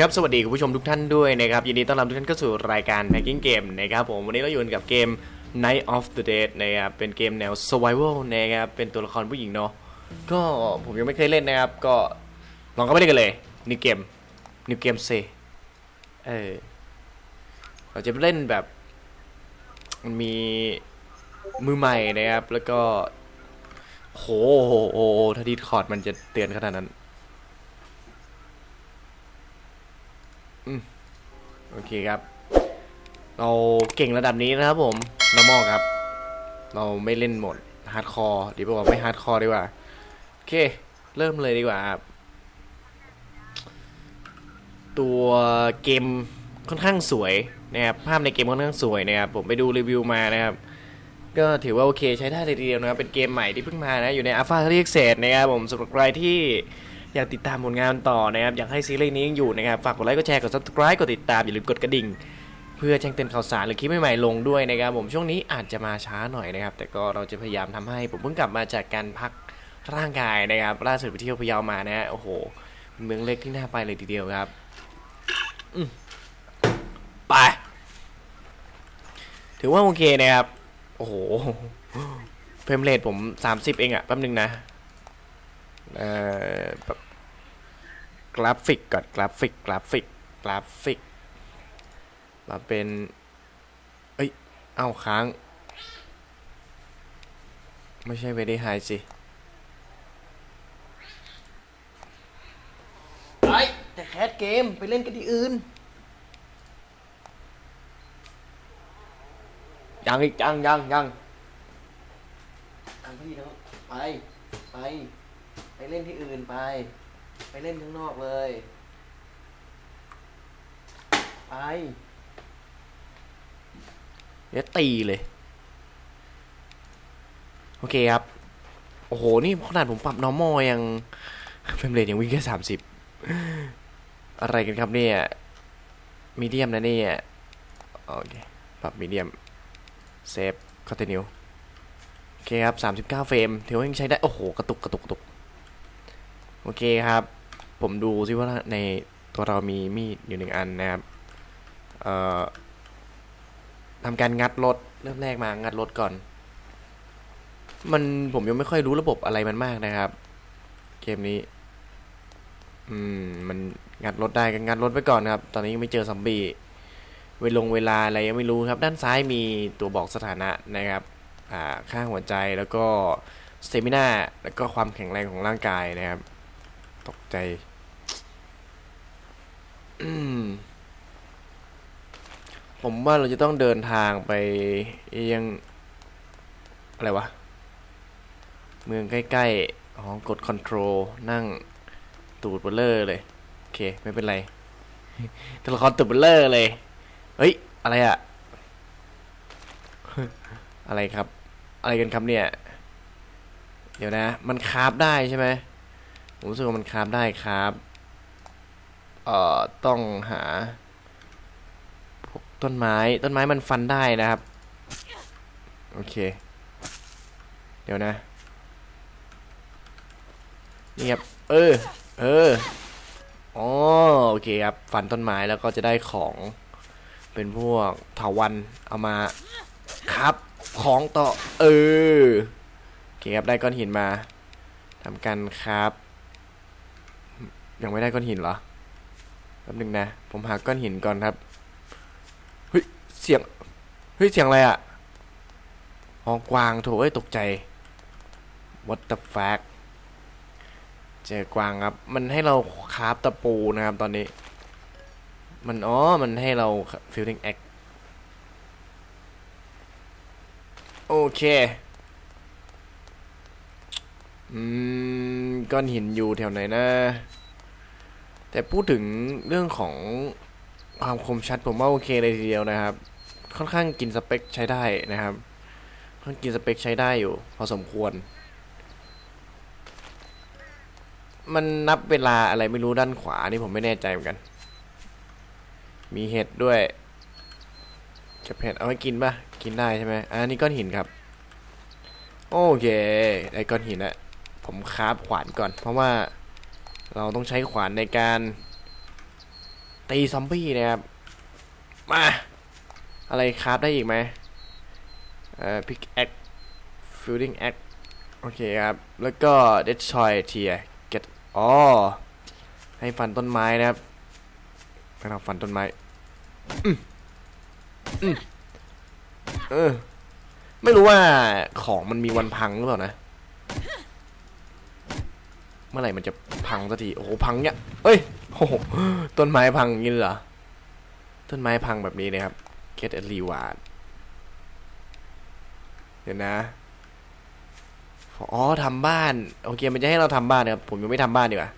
ครับสวัสดีคุณผู้ชมทุกท่านด้วยนะครับยินดีต้อนรับทุกท่านเข้าสู่รายการ Packing Game นะครับผมวันนี้เราอยู่กันกับเกม Night of the Dead นะครับเป็นเกมแนว Survival นะครับเป็นตัวละครผู้หญิงเนาะก็ผมยังไม่เคยเล่นนะครับ ก็ลองก็ไม่เล่นกันเลยนิวเกมนิวเกมเซเออเราจะเล่นแบบมันมีมือใหม่นะครับ แล้วก็โหโหโหโหถ้าดีคอร์ดมันจะเตือนขนาดนั้น โอเคครับ เราเก่งระดับนี้นะครับผม normal ครับ เราไม่เล่นหมดฮาร์ดคอร์ดีกว่าไม่ฮาร์ดคอร์ดีกว่า โอเค เริ่มเลยดีกว่าครับ ตัวเกมค่อนข้างสวยนะครับ ภาพในเกมค่อนข้างสวยนะครับ ผมไปดูรีวิวมานะครับ ก็ถือว่าโอเคใช้ได้เลยทีเดียวนะครับ เป็นเกมใหม่ที่เพิ่งมานะ อยู่ใน Alpha Early Access นะครับผมสำหรับใครที่ อยากติดตามผลงานต่อนะครับ อยากให้ซีรีส์นี้ยังอยู่นะครับ ฝากกดไลค์ กดแชร์ กด subscribe กดติดตาม อย่าลืมกดกระดิ่ง เพื่อแจ้งเตือนข่าวสารหรือคลิปใหม่ๆลงด้วยนะครับ ผมช่วงนี้อาจจะมาช้าหน่อยนะครับ แต่ก็เราจะพยายามทำให้ผมเพิ่งกลับมาจากการพักร่างกายนะครับ ล่าสุดไปเที่ยวพะเยามานะฮะ โอ้โห เมืองเล็กที่น่าไปเลยทีเดียวครับไป ถือว่าโอเคนะครับ โอ้โห เฟรมเรทผม 30 เองอะแป๊บนึงนะ กราฟิกก่อนกราฟิกกราฟิกกราฟิก มาเป็น เอ้ย เอ้าค้าง ไม่ใช่ very high สิไอแต่แคสเกมไปเล่นกันที่อื่น ยังอีกยังยังยังยังพี่นะไป ไปไป เล่นที่อื่นไป ไปเล่นข้างนอกเลย ไป เดี๋ยวตีเลย โอเคครับ โอ้โห นี่ขนาดผมปรับ normal ยังเฟรมเรทยังวิ่งแค่สามสิบอะไรกันครับเนี่ยมีเดียมนะเนี่ย โอเค ปรับมีเดียมเซฟคอนติเนียโอเคครับ 39 เฟรมถือว่ายังใช้ได้ โอ้โห กระตุกกระตุกกระตุก โอเคครับ ผมดูซิว่าในตัวเรามีมีดอยู่หนึ่งอันนะครับ เอ่อทำการงัดรถเริ่มแรกมางัดรถก่อน มันผมยังไม่ค่อยรู้ระบบอะไรมันมากนะครับ เกมนี้ อืม มันงัดรถได้ก็งัดรถไปก่อนครับ ตอนนี้ยังไม่เจอซอมบี้เวลงเวลาอะไรยังไม่รู้ครับ ด้านซ้ายมีตัวบอกสถานะนะครับ อ่าค่าหัวใจแล้วก็สเตมินาแล้วก็ความแข็งแรงของร่างกายนะครับ ตกใจผมว่าเราจะต้องเดินทางไปยังอะไรวะ เมืองใกล้ๆอ๋อกด Control นั่งตูดเบลเลอร์เลย โอเค ไม่เป็นไรตัวละครตูดเบลเลอร์เลย เฮ้ย อะไรอะอะไรครับ อะไรกันครับเนี่ย เดี๋ยวนะ มันคาฟได้ใช่ไหม ผมรู้สึกว่ามันคราฟได้ครับเอ่อต้องหาพวกต้นไม้ต้นไม้มันฟันได้นะครับ โอเค เดี๋ยวนะ นี่ครับ เออ เอออ๋อโอเคครับ ฟันต้นไม้แล้วก็จะได้ของเป็นพวกเถาวันเอามาครับของต่อ เออโอเคครับ ได้ก้อนหินมาทำกันครับ ยังไม่ได้ก้อนหินเหรอแป๊บนึงนะ ผมหาก้อนหินก่อนครับ เฮ้ย เสียง เฮ้ย เสียงอะไรอะอ๋อกวางโถเอ้ยตกใจ what the fuck เจอกวางครับ มันให้เราคราฟตะปูนะครับตอนนี้ มันอ๋อ มันให้เรา filling egg โอเคอืมก้อนหินอยู่แถวไหนนะ แต่พูดถึงเรื่องของความคมชัดผมว่าโอเคเลยทีเดียวนะครับ ค่อนข้างกินสเปคใช้ได้นะครับค่อนข้างกินสเปคใช้ได้อยู่ พอสมควร มันนับเวลาอะไรไม่รู้ด้านขวานี่ผมไม่แน่ใจเหมือนกัน มีเห็ดด้วยเก็บเห็ดเอาไว้กินปะกินได้ใช่ไหมอันนี้ก้อนหินครับ โอเคไอ้ก้อนหินอะผมคราฟขวานก่อน เพราะว่า เราต้องใช้ขวานในการตีซอมบี้นะครับ มา อะไรคราฟได้อีกไหมเอ่อพิกแอคฟิลดิ้งแอคโอเคครับ แล้วก็เดชชอยเทียเก็ตอ๋อให้ฟันต้นไม้นะครับให้เราฟันต้นไม้อืมอืมเออไม่รู้ว่าของมันมีวันพังหรือเปล่านะ เมื่อไหร่มันจะพังสักที โอ้โห พังเนี่ยเอ้ย โอ้โห ต้นไม้พังย่างนี้เหรอ ต้นไม้พังแบบนี้นะครับ get a reward เดี๋ยวนะ อ๋อทำบ้าน โอเค มันจะให้เราทำบ้านนะครับ ผมยังไม่ทำบ้านดีกว่า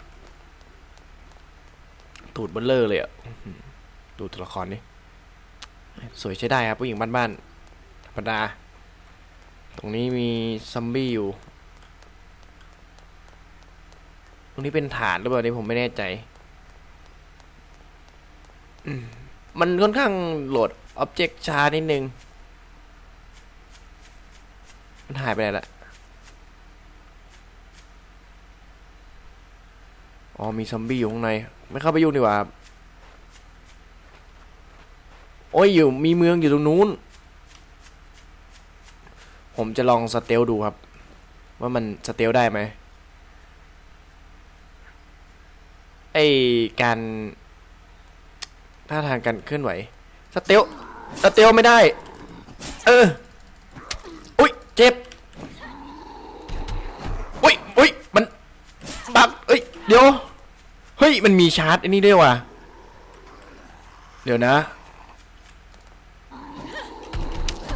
ตูดเบลเลอร์เลยอะดูตัวละครนี่สวยใช้ได้ครับผู้หญิงบ้านๆธรรมดา ตรงนี้มีซัมบี้อยู่ ตรงนี้เป็นฐานหรือเปล่านี่ผมไม่แน่ใจ มันค่อนข้างโหลดอ็อบเจกต์ช้านิดนึง มันหายไปไหนละอ๋อมีซอมบี้อยู่ข้างใน ไม่เข้าไปยุ่งดีกว่า โอ้ยอยู่มีเมืองอยู่ตรงนู้น ผมจะลองสเตลดูครับ ว่ามันสเตลได้ไหม ไอการท่าทางการเคลื่อนไหวสเตลสเตลไม่ได้ เออ อุ้ยเจ็บ อุ้ยอุ้ยมันบักเอ้ยเดี๋ยว เฮ้ย มันมีชาร์จอันนี้ด้วยว่ะ เดี๋ยวนะ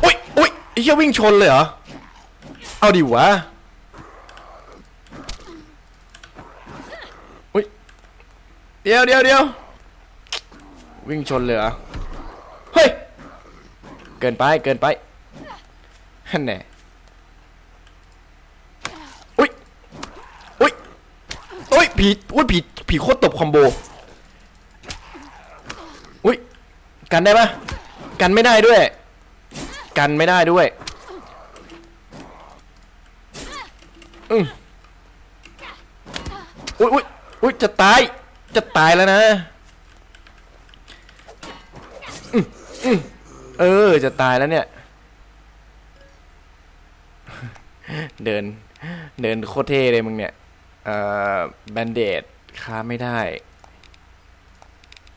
อุ้ยอุ้ยไอ้เหี้ยวิ่งชนเลยเหรอ เอาดิวะ อุ้ย เดี๋ยวเดี๋ยวเดี๋ยววิ่งชนเลยเหรอเฮ้ย เกินไปเกินไปฮันแน่อุ้ยอุ้ยอุ้ยผีอุ้ยผีผีโคตรตบคอมโบอุ้ยกันได้ปะกันไม่ได้ด้วย กันไม่ได้ด้วยอืมอุ้ยอุ้ยอุ้ยจะตาย จะตายแล้วนะออเออ จะตายแล้วเนี่ย เดิน เดินโคตรเท่เลยมึงเนี่ย เอ่อ แบนเดดค้าไม่ได้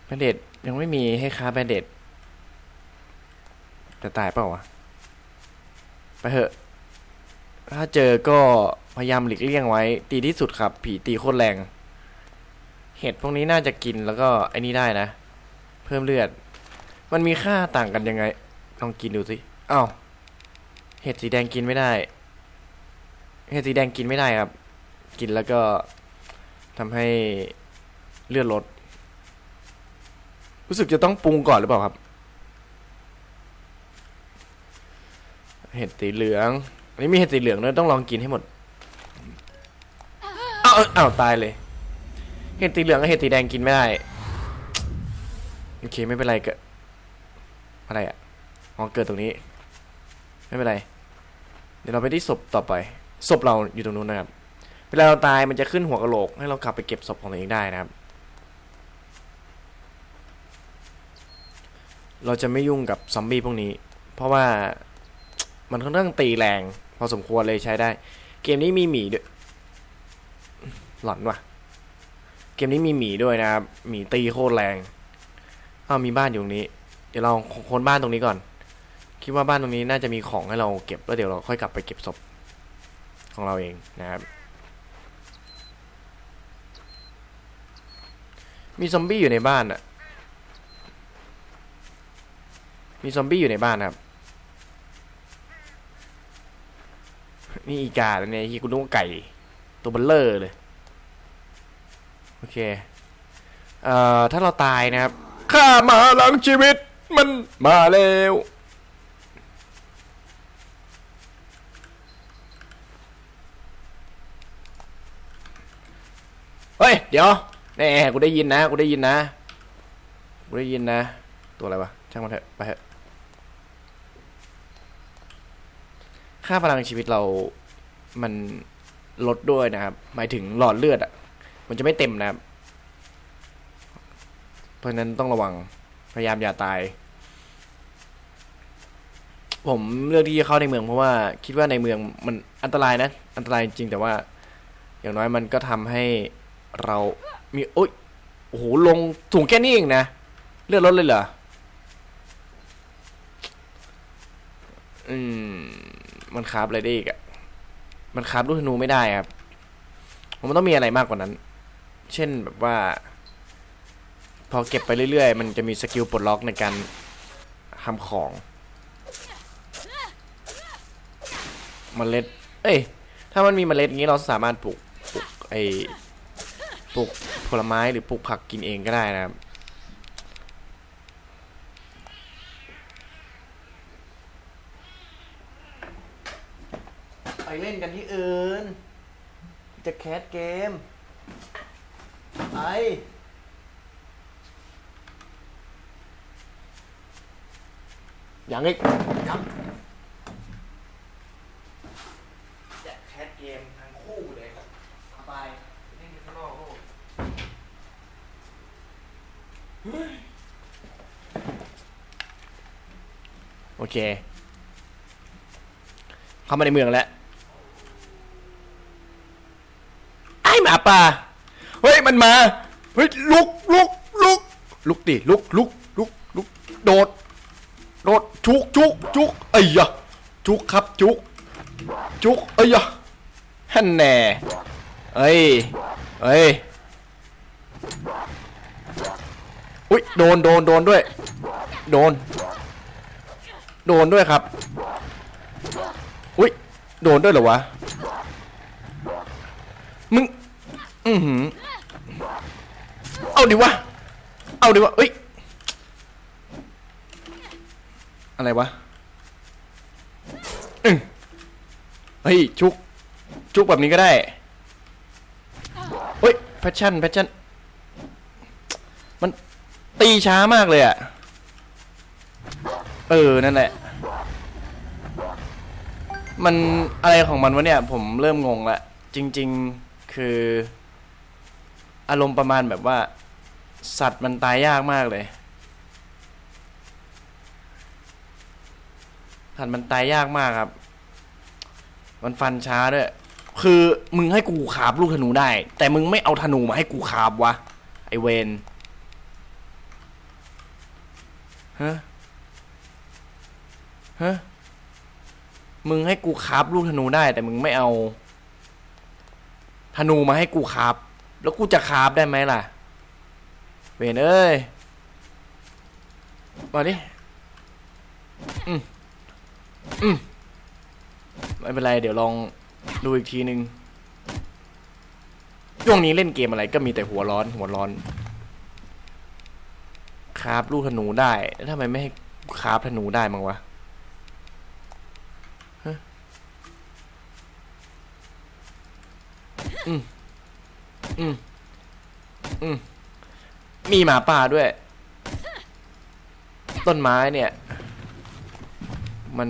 แบนเดดยังไม่มีให้ค้าแบนเดดจะตายเปล่าวะ ไปเถอะ ถ้าเจอก็พยายามหลีกเลี่ยงไว้ ตีที่สุดครับ ผีตีโคตรแรง เห็ดพวกนี้น่าจะกินแล้วก็ไอ้นี่ได้นะ เพิ่มเลือด มันมีค่าต่างกันยังไง ลองกินดูสิอ้าวเห็ดสีแดงกินไม่ได้ เห็ดสีแดงกินไม่ได้ครับ กินแล้วก็ทำให้เลือดลด รู้สึกจะต้องปรุงก่อนหรือเปล่าครับ เห็ดสีเหลืองอันนี้มีเห็ดสีเหลืองด้วยต้องลองกินให้หมดอ้าวอ้าวตายเลย เห็ดสีเหลืองกับเห็ดสีแดงกินไม่ได้ โอเคไม่เป็นไรเกิด อะไรอะอ๋อเกิดตรงนี้ ไม่เป็นไร เดี๋ยวเราไปที่ศพต่อไป ศพเราอยู่ตรงนู้นนะครับ เวลาเราตายมันจะขึ้นหัวกะโหลก ให้เรากลับไปเก็บศพของตัวเองได้นะครับ เราจะไม่ยุ่งกับซอมบี้พวกนี้ เพราะว่ามันค่อนข้างตีแรง พอสมควรเลยใช้ได้ เกมนี้มีหมีด้วย หลอนว่ะ มนี้มีหมีด้วยนะครับหมีตีโคตรแรงอ้าวมีบ้านอยู่ตรงนี้ เดี๋ยวเราค้นบ้านตรงนี้ก่อน คิดว่าบ้านตรงนี้น่าจะมีของให้เราเก็บแล้วเดี๋ยวเราค่อยกลับไปเก็บศพของเราเองนะครับ มีซอมบี้อยู่ในบ้านอะมีซอมบี้อยู่ในบ้านครับ นี่อีกาเนี่ยที่กูนึกว่าไก่ ตัวเบลเลอร์เลย โอเค เอ่อ ถ้าเราตายนะครับข้ามาหลังชีวิตมันมาแล้วเฮ้ย เดี๋ยวแน่กูได้ยินนะ กูได้ยินนะ กูได้ยินนะ ตัวอะไรวะ ช่างมันเถอะ ไปเถอะ ค่าพลังชีวิตเรา มันลดด้วยนะครับ หมายถึงหลอดเลือดอะ มันจะไม่เต็มนะครับ เพราะนั้นต้องระวังพยายามอย่าตาย ผมเลือกที่จะเข้าในเมืองเพราะว่าคิดว่าในเมืองมันอันตรายนะ อันตรายจริงแต่ว่า อย่างน้อยมันก็ทำให้เรามีโอ๊ยโอ้โหลงถุงแค่นี้เองนะเลือดลดเลยเหรออืมมันคาบอะไรได้อีกอะมันคาบลูกธนูไม่ได้ครับมันต้องมีอะไรมากกว่านั้น เช่นแบบว่า พอเก็บไปเรื่อยๆ มันจะมีสกิลปลดล็อกในการทำของมเมล็ด เอ้ย ถ้ามันมีเมล็ดอย่างนี้เราสามารถปลูกปลูกไอปลูกผลไม้หรือปลูกผักกินเองก็ได้นะครับ ไปเล่นกันที่อื่น จะแคสเกม ยังอีกยังจะแคสเกมทั้งคู่เลยเอาไปเล่นกันข้างนอกลูกเฮ้ยโอเค เข้ามาในเมืองแล้ว ไอ้หมาป่าเฮ้ย มันมา เฮ้ยลุกลุกลุกลุกดิลุกลุกลุกลุกโดด โดดจุกจุกจุกไอ้ยะจุกครับจุก จุกไอ้ยะฮันแน่เอ้ยเอ้ยอุ้ยโดนโดนโดนด้วย โดน โดนด้วยครับอุ้ยโดนด้วยเหรอวะมึงอือหือ เอาดิวะ เอาดิวะเอ้ย อะไรวะอึ้งเฮ้ย จุก จุกแบบนี้ก็ได้เฮ้ยแพชชั่นแพชชั่น มันตีช้ามากเลยอะเออ นั่นแหละ มันอะไรของมันวะเนี่ย ผมเริ่มงงละ จริง ๆ คือ อารมณ์ประมาณแบบว่า สัตว์มันตายยากมากเลย สัตว์มันตายยากมากครับ มันฟันช้าด้วย คือมึงให้กูขาบลูกธนูได้ แต่มึงไม่เอาธนูมาให้กูขาบวะ ไอเวนฮะ ฮะ มึงให้กูคาบลูกธนูได้ แต่มึงไม่เอา ธนูมาให้กูคาบ แล้วกูจะคาบได้ไหมล่ะ เวนเอ้ย มาดิ อืม อืม ไม่เป็นไร เดี๋ยวลองดูอีกทีนึง ช่วงนี้เล่นเกมอะไรก็มีแต่หัวร้อน หัวร้อนคาบลูกธนูได้แล้วทำไมไม่ให้คาบธนูได้มั้งวะอืม อืม อืม มีหมาป่าด้วย ต้นไม้เนี่ย มัน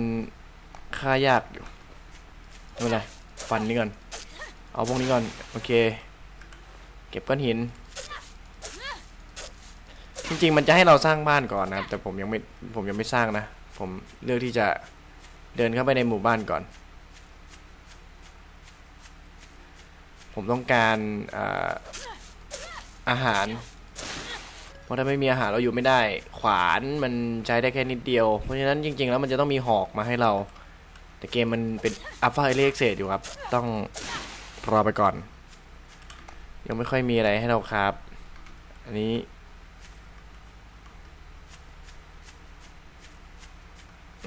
ฆ่ายากอยู่ไม่เป็นไรฟันนี้ก่อน เอาพวกนี้ก่อน โอเค เก็บก้อนหิน จริงๆ มันจะให้เราสร้างบ้านก่อนนะครับ แต่ผมยังไม่ ผมยังไม่สร้างนะ ผมเลือกที่จะเดินเข้าไปในหมู่บ้านก่อน ผมต้องการอาอาหาร ราะถ้าไม่มีอาหารเราอยู่ไม่ได้ ขวานมันใช้ได้แค่นิดเดียว เพราะฉะนั้นจริง ๆ แล้วมันจะต้องมีหอกมาให้เรา แต่เกมมันเป็นอัลฟาเอเล็กเซอยู่ครับ ต้องรอไปก่อน ยังไม่ค่อยมีอะไรให้เราครับ อันนี้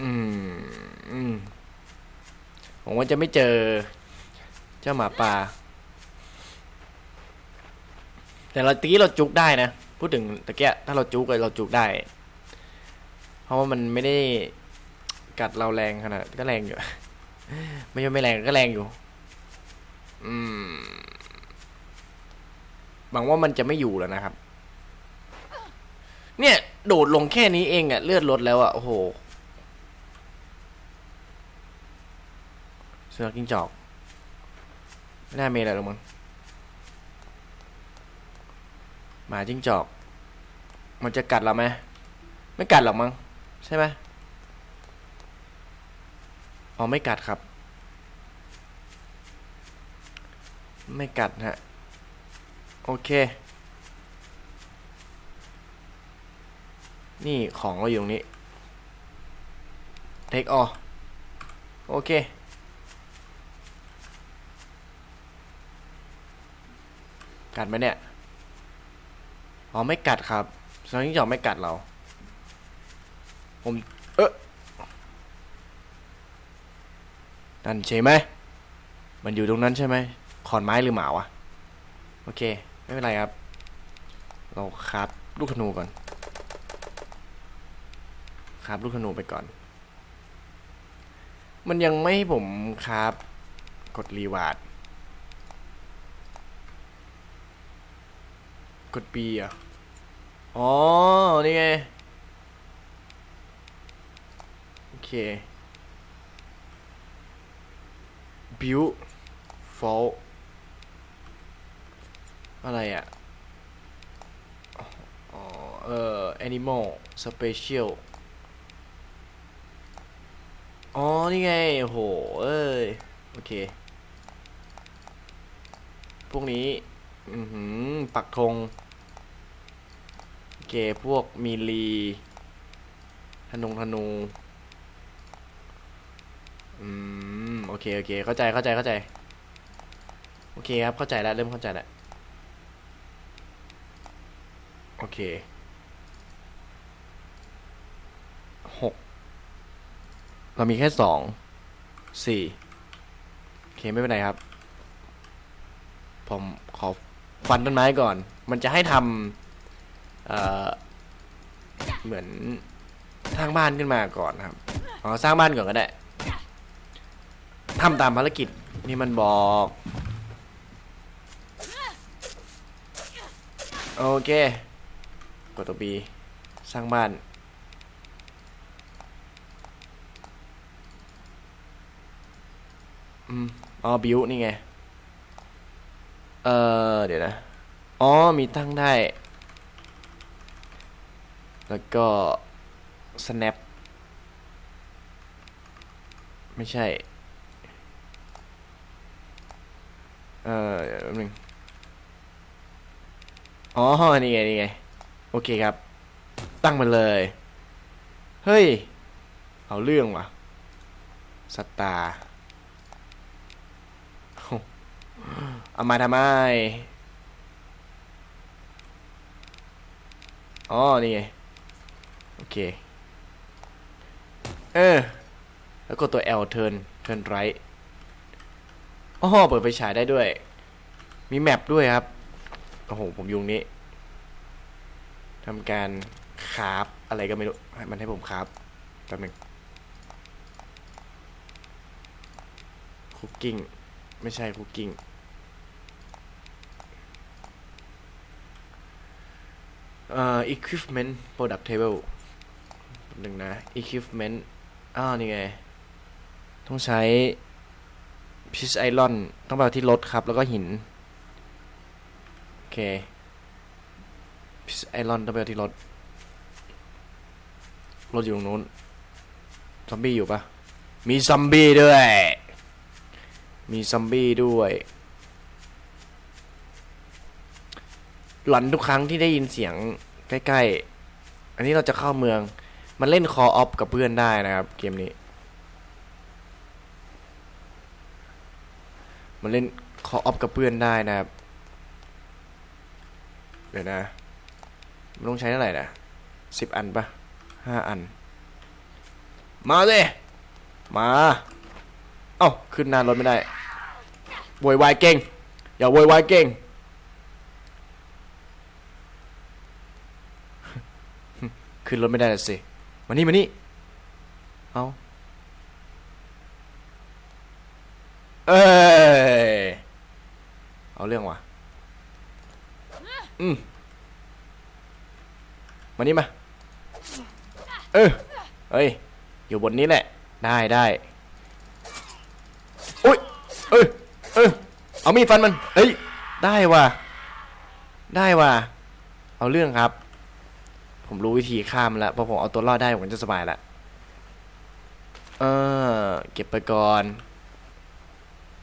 อืมอืมผมว่าจะไม่เจอ เจ้าหมาป่า แต่เราตีเราจุกได้นะ พูดถึงตะเกียถ้าเราจุกเลยเราจุกได้ เพราะว่ามันไม่ได้กัดเราแรงขนาดก็แรงอยู่ไม่ใช่ไม่แรงก็แรงอยู่ อืมหวังว่ามันจะไม่อยู่แล้วนะครับ เนี่ย โดดลงแค่นี้เองอะเลือดลดแล้วอะโอ้โหเสือกิ้งจอกไม่น่ามีอะไรหรอกมั้ง หมาจิ้งจอก มันจะกัดเราไหมไม่กัดหรอกมั้งใช่ไหมอ๋อไม่กัดครับ ไม่กัดฮะโอเค นี่ของเราอยู่ตรงนี้เทคออโอเคกัดไหมเนี่ย อ๋อไม่กัดครับสองจิ้งจอกไม่กัดเรา ผม เออนั่นใช่ไหม มันอยู่ตรงนั้นใช่ไหม ขอนไม้หรือหมาวะ โอเค ไม่เป็นไรครับ เราคราบลูกธนูก่อน คราบลูกธนูไปก่อน มันยังไม่ให้ผมคราบกดรีวาร์ด กด B อะ อ๋อ นี่ไง โอเค build fall อะไรอะอ๋อเอ่อ animal special อ๋อ นี่ไง โห เอ้ย โอเค พวกนี้ อือหือ ปักธง เคพวกมีลีธนงธนูอืมโอเคโอเค เข้าใจเข้าใจเข้าใจ โอเคครับ เข้าใจแล้วเริ่มเข้าใจแล้วโอเคหกเรามีแค่สองสี่โอเคไม่เป็นไรครับ ผมขอฟันต้นไม้ก่อน มันจะให้ทำ เเหมือนสร้างบ้านขึ้นมาก่อนครับอ๋อสร้างบ้านก่อนก็ได้ทำตามภารกิจนี่มันบอกโอเค กดตัว B สร้างบ้าน อืม อ๋อ บิวนี่ไง เออเดี๋ยวนะ อ๋อ มีตั้งได้ แล้วก็ snap ไม่ใช่ เออเดี๋ยวแป๊บนึงอ๋อ นี่ไง นี่ไง โอเคครับ ตั้งมาเลย เฮ้ย เอาเรื่องว่ะสตาร์เอามาทำไม อ๋อ นี่ไง เคเออ แล้วก็ตัว L turn turn right อ๋อเปิดไฟฉายได้ด้วย มีแมปด้วยครับ โอ้โห ผมยุงนี้ทำการคาฟอะไรก็ไม่รู้ให้มันให้ผมคาฟแป๊บหนึ่งคุกกิ้ง ไม่ใช่คุกกิ้งเอ่อ equipment product table หนึ่งนะ equipment อ้าวนี่ไง ต้องใช้พิชไอรอน ต้องไปที่รถครับ แล้วก็หิน โอเคพิชไอรอนต้องไปที่รถ รถอยู่ตรงนู้น ซอมบี้อยู่ปะมีซอมบี้ด้วย มีซอมบี้ด้วยหลอนทุกครั้งที่ได้ยินเสียงใกล้ ๆ อันนี้เราจะเข้าเมือง มันเล่นคอออฟกับเพื่อนได้นะครับเกมนี้ มันเล่นคอออฟกับเพื่อนได้นะครับ เดี๋ยวนะมันต้องใช้เท่าไหร่นะสิบอันปะห้าอัน มาเลยมา เอ้า ขึ้นนานรถไม่ได้โวยวายเก่ง อย่าโวยวายเก่งขึ้นรถไม่ได้สิ มานี่มานี่เอาเอ้ยเอาเรื่องว่ะอืมมานี่มาเออเฮ้ยอยู่บนนี้แหละ ได้ได้อุ้ยเอ้ยเออเอามีดฟันมันเอ้ยได้ว่ะได้ว่ะเอาเรื่องครับ ผมรู้วิธีข้ามแล้วพอผมเอาตัวรอดได้ผมจะสบายละเออ เก็บไปก่อน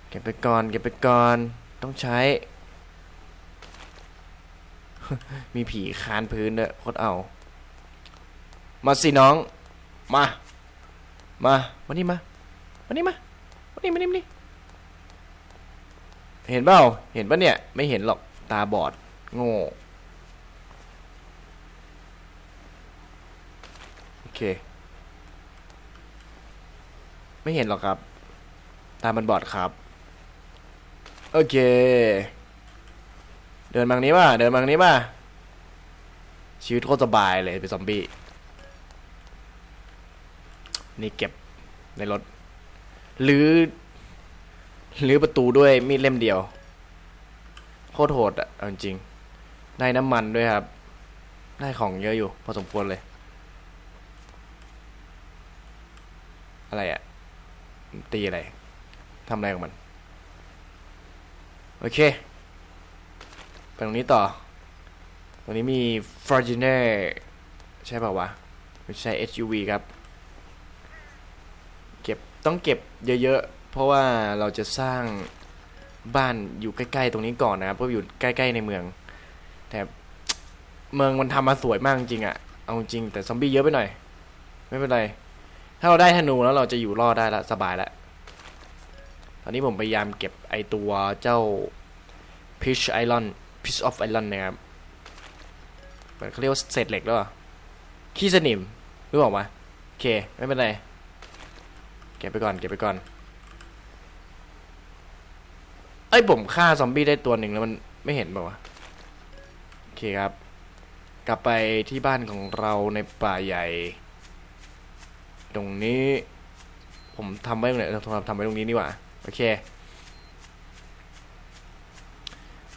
เก็บไปก่อน เก็บไปก่อน ต้องใช้ มีผีคานพื้นด้วยโคตรเอา มาสิน้อง มา มาวันนี้มาวันนี้มาวันนี้มานี่มานี่เห็นเปล่า เห็นปะเนี่ย ไม่เห็นหรอก ตาบอด โง่ โอเค ไม่เห็นหรอกครับ ตามันบอดครับ โอเค เดินมางนี้ป่ะ เดินมางนี้ป่ะ ชีวิตโคตรสบายเลยเป็นซอมบี้ นี่เก็บในรถ หรือ หรือประตูด้วยมีดเล่มเดียว โคตรโหดอะจริง ได้น้ำมันด้วยครับ ได้ของเยอะอยู่ พอสมควรเลย อะไรอะตีอะไรทำอะไรของมัน โอเค ไปตรงนี้ต่อ ตรงนี้มี Fortuner ใช่ป่าวะ ไม่ใช่ SUV ครับ เก็บต้องเก็บเยอะๆ เพราะว่าเราจะสร้างบ้านอยู่ใกล้ๆ ตรงนี้ก่อนนะครับ เพราะอยู่ใกล้ๆในเมือง แต่เมืองมันทำมาสวยมากจริงๆอะเอาจริงแต่ซอมบี้เยอะไปหน่อย ไม่เป็นไร ถ้าเราได้ธนูแล้วเราจะอยู่รอดได้ละสบายละตอนนี้ผมพยายามเก็บไอตัวเจ้า Pitch Iron Pitch of Iron นะครับเหมือนเขาเรียกว่าเศษเหล็กแล้วอขี้สนิมรู้บอกว่าโอเค ไม่เป็นไร เก็บไปก่อน เก็บไปก่อน เอ้ย ผมฆ่าซอมบี้ได้ตัวหนึ่งแล้วมันไม่เห็นบอกว่าวะโอเคครับ กลับไปที่บ้านของเราในป่าใหญ่ ตรงนี้ ผมทำไว้ตรงไหนทำทำไว้ตรงนี้นี่หว่าโอเค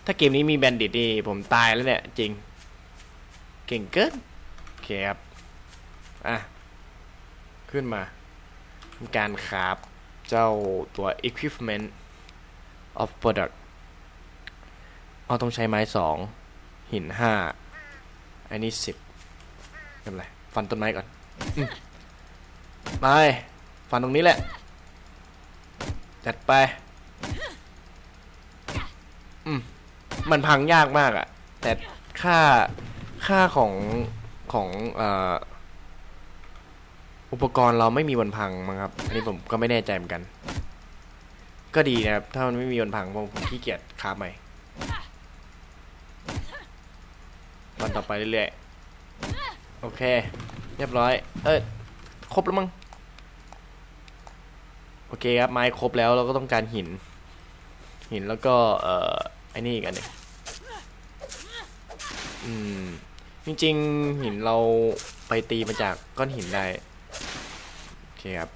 ถ้าเกมนี้มีแบนดิตนี่ผมตายแล้วเนี่ย จริง เก่งเกินโอเคครับ อะ ขึ้นมาทำการคราฟเจ้าตัว equipment of product เอาต้องใช้ไม้สองหินห้าอันนี้สิบไม่เป็นไร ฟันต้นไม้ก่อน ไปฟันตรงนี้แหละ จัดไป อืม มันพังยากมากอะแต่ค่าค่าของของออุปกรณ์เราไม่มีวันพังมั้งครับ อันนี้ผมก็ไม่แน่ใจเหมือนกัน ก็ดีนะครับ ถ้ามันไม่มีวันพังผมขี้เกียจค้าใหม่วันต่อไปเรื่อยๆ โอเค เรียบร้อย เออ ครบแล้วมั้งโอเคครับไม้ครบแล้วเราก็ต้องการหิน หินแล้วก็เอ่อไอ้นี่อีกอันนึงอืมจริงๆหินเราไปตีมาจากก้อนหินได้โอเคครับ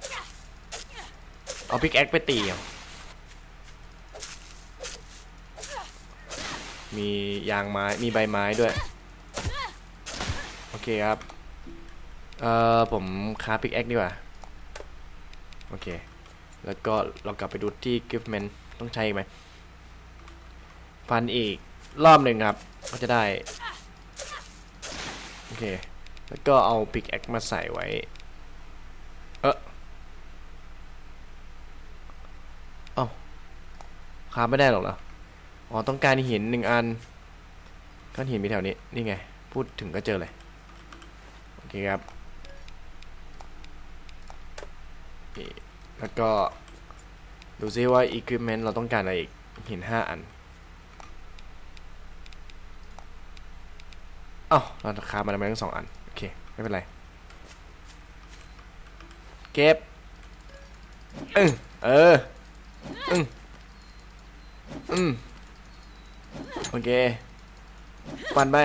เอาพิกแอคไปตีมียางไม้มีใบไม้ด้วย โอเคครับ เอ่อผมคาพิกแอคดีกว่า โอเค แล้วก็เรากลับไปดูที่กิฟต์แมนต้องใช้อีกไหมฟันอีกรอบหนึ่งครับ ก็จะได้ โอเค แล้วก็เอาพิกแอคมาใส่ไว้ เออเอาคาไม่ได้หรอกเหรอ อ๋อ ต้องการหินหนึ่งอันก้อนหินมีแถวนี้ นี่ไง พูดถึงก็เจอเลย โอเคครับ นี่แล้วก็ดูซิว่า equipment เราต้องการอะไรอีกหินห้าอันเอ้าเราคาบมาทำไมทั้งสองอัน โอเค ไม่เป็นไร เก็บอึ้งเอออึ้งอืมโอเค ปั่นไป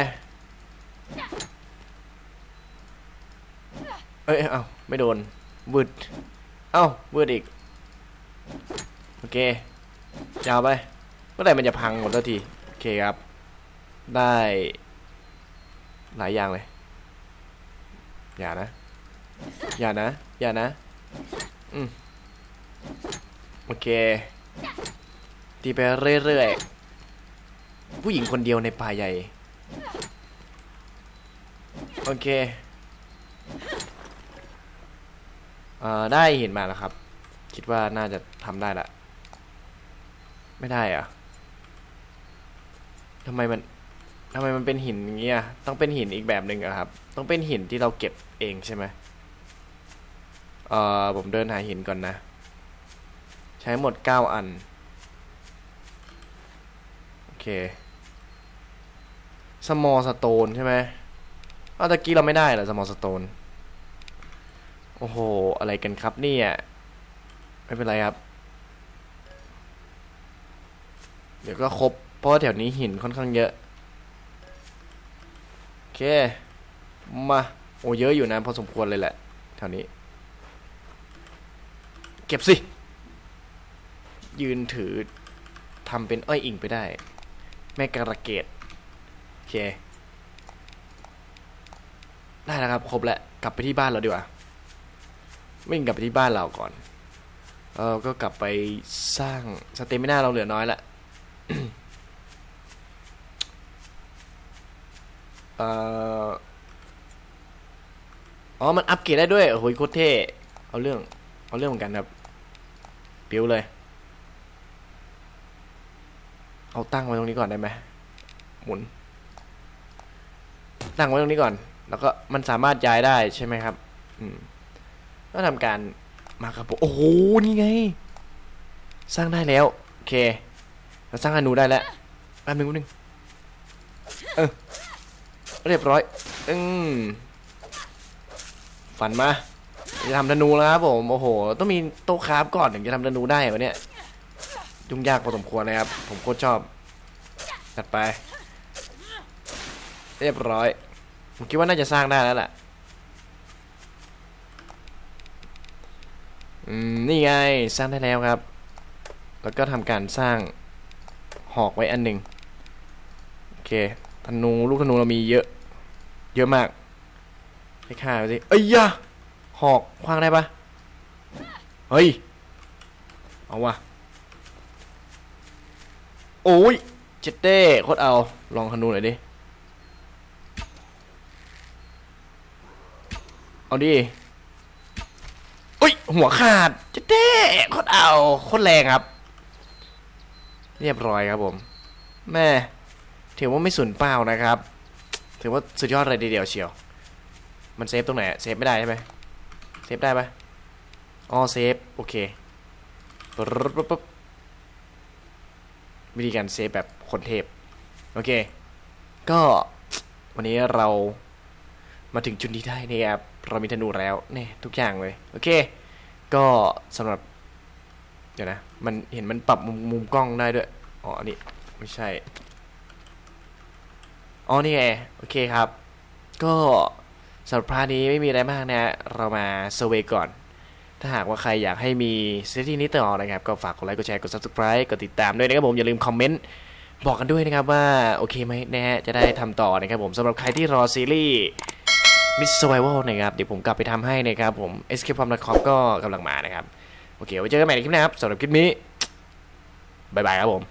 เอ้ย เอ้าไม่โดนวืด เอ้าวืดอีก โอเค ยาวไป เมื่อไหร่มันจะพังหมดทันที โอเคครับ ได้ หลายอย่างเลย อย่านะ อย่านะ อย่านะ อืม โอเค ตีไปเรื่อยๆ ผู้หญิงคนเดียวในป่าใหญ่ โอเค เอ่อได้หินมาแล้วครับ คิดว่าน่าจะทำได้ละ ไม่ได้อะทำไมมันทำไมมันเป็นหินอย่างเงี้ยต้องเป็นหินอีกแบบหนึ่งอะครับ ต้องเป็นหินที่เราเก็บเองใช่ไหมเอ่อผมเดินหาหินก่อนนะ ใช้หมดเก้าอัน โอเคสมอลสโตนใช่ไหมอ้าวตะกี้เราไม่ได้เหรอสมอลสโตน โอ้โห อะไรกันครับเนี่ยไม่เป็นไรครับ เดี๋ยวก็ครบ เพราะว่าแถวนี้หินค่อนข้างเยอะ โอเค มา โอ้เยอะอยู่นะพอสมควรเลยแหละ แถวนี้ เก็บสิ ยืนถือทำเป็นอ้อยอิงไปได้ แม่กระเกดโอเค ได้แล้วครับ ครบแล้ว กลับไปที่บ้านเราดีกว่า วิ่งกลับไปที่บ้านเราก่อนเออก็กลับไปสร้างสเตมิน่าเราเหลือน้อยละเอ่ออ๋อ มันอัปเกรดได้ด้วย โอ้โหโคตรเท่ เอาเรื่อง เอาเรื่องเหมือนกันครับ ปิ้วเลย เอาตั้งไว้ตรงนี้ก่อนได้ไหม หมุน ตั้งไว้ตรงนี้ก่อน แล้วก็มันสามารถย้ายได้ใช่ไหมครับ อืม ก็ทำการมาครับผมโอ้โหนี่ไง สร้างได้แล้วโอเค เราสร้างอนูได้แล้วแป๊บนึงแป๊บนึงเออเรียบร้อยอืมฝันมาจะทำธนูแล้วครับผมโอ้โห ต้องมีโต๊ะคราฟก่อนถึงจะทำธนูได้วะเนี่ยยุ่งยากพอสมควรนะครับ ผมโคตรชอบจัดไป เรียบร้อย ผมคิดว่าน่าจะสร้างได้แล้วแหละ อืม นี่ไงสร้างได้แล้วครับ แล้วก็ทำการสร้างหอกไว้อันหนึ่งโอเคธนูลูกธนูเรามีเยอะ เยอะมากให้ค่าไปสิเอ้ยยะหอกคว้างได้ปะเฮ้ย เอาวะโอ้ยเจ็ดเต้โคตรเอา ลองธนูหน่อยดิ เอาดิ อ้ย หัวขาดเจ็ดเต้โคตรเอาโคตรแรงครับ เรียบร้อยครับผม แม่ถือว่าไม่สูญเปล่านะครับ ถือว่าสุดยอดเลยทีเดียวเชียว มันเซฟตรงไหนเซฟไม่ได้ใช่ไหมเซฟได้ปะอ๋อเซฟ โอเคปึ๊บปึ๊บปึ๊บวิธีการเซฟแบบคนเทพ โอเค ก็วันนี้เรามาถึงจุดนี้ได้นะครับ เรามีธนูแล้วเนี่ยทุกอย่างเลย โอเค ก็สำหรับ เดี๋ยวนะ มันเห็นมันปรับมุมมุมกล้องได้ด้วย อ๋ออันนี้ไม่ใช่ อ๋อ นี่ไง โอเคครับ ก็สำหรับพาร์ทนี้ไม่มีอะไรมากนะเรามาเซอร์เวยก่อน ถ้าหากว่าใครอยากให้มีเซตที่นี้ต่อนะครับ ก็ฝากกดไลค์ กดแชร์ กด subscribe กดติดตามด้วยนะครับผม อย่าลืมคอมเมนต์บอกกันด้วยนะครับว่า โอเคไหมนะฮะ จะได้ทำต่อนะครับผมสำหรับใครที่รอซีรีส์ มิสไซเวลนะครับ เดี๋ยวผมกลับไปทำให้นะครับผม Escape from Tarkov ก็กำลังมานะครับ โอเค ไว้เจอกันใหม่ในคลิปหน้าครับสำหรับคลิปนี้ บ๊ายบายครับผม